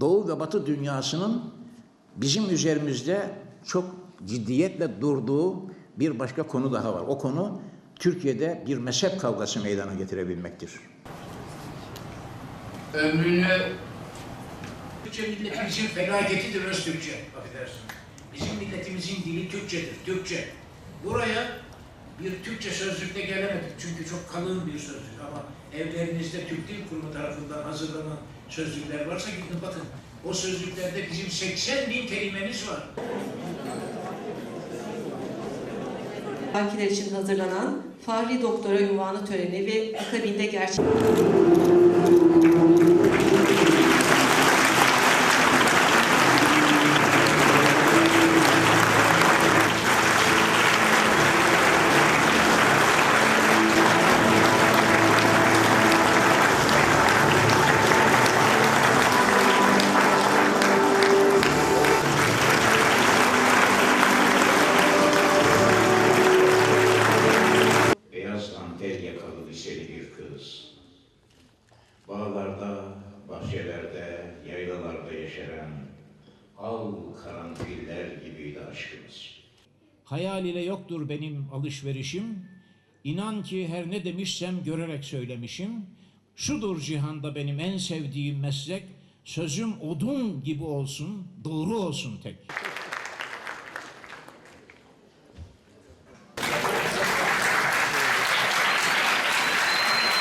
Doğu ve Batı dünyasının bizim üzerimizde çok ciddiyetle durduğu bir başka konu daha var. O konu Türkiye'de bir mezhep kavgası meydana getirebilmektir. ömrünü Türkçe milletimizin felaketidir öz Türkçe. Affedersin. Bizim milletimizin dili Türkçedir. Türkçe. Buraya bir Türkçe sözlükle gelemedik. Çünkü çok kalın bir sözlük ama evlerinizde Türk Dil Kurumu tarafından hazırlanan sözlükler varsa gidin bakın. O sözlüklerde bizim 80 bin kelimemiz var. Bakiler için hazırlanan Fahri Doktora Ünvanı töreni ve akabinde gerçek... yakalı liseli bir kız. Bağlarda, bahçelerde, yaylalarda yeşeren al karanfiller gibiydi aşkımız. Hayal ile yoktur benim alışverişim. İnan ki her ne demişsem görerek söylemişim. Şudur cihanda benim en sevdiğim meslek. Sözüm odun gibi olsun, doğru olsun tek.